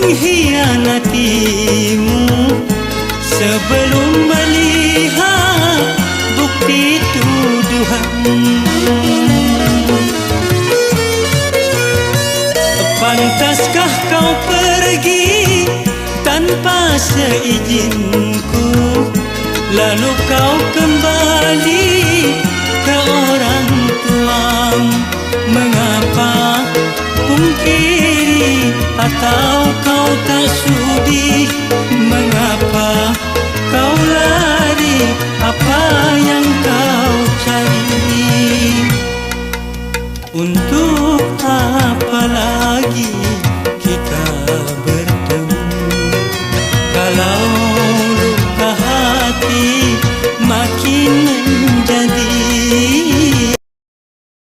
mengkhianatimu. Sebelum melihat bukti tuduhanmu Pantaskah kau pergi tanpa seizinku? Lalu kau kembali ke orang tua? Mengapa mungkin atau kau tak sudi? Mengapa kau lari? Apa yang kau cari? Untuk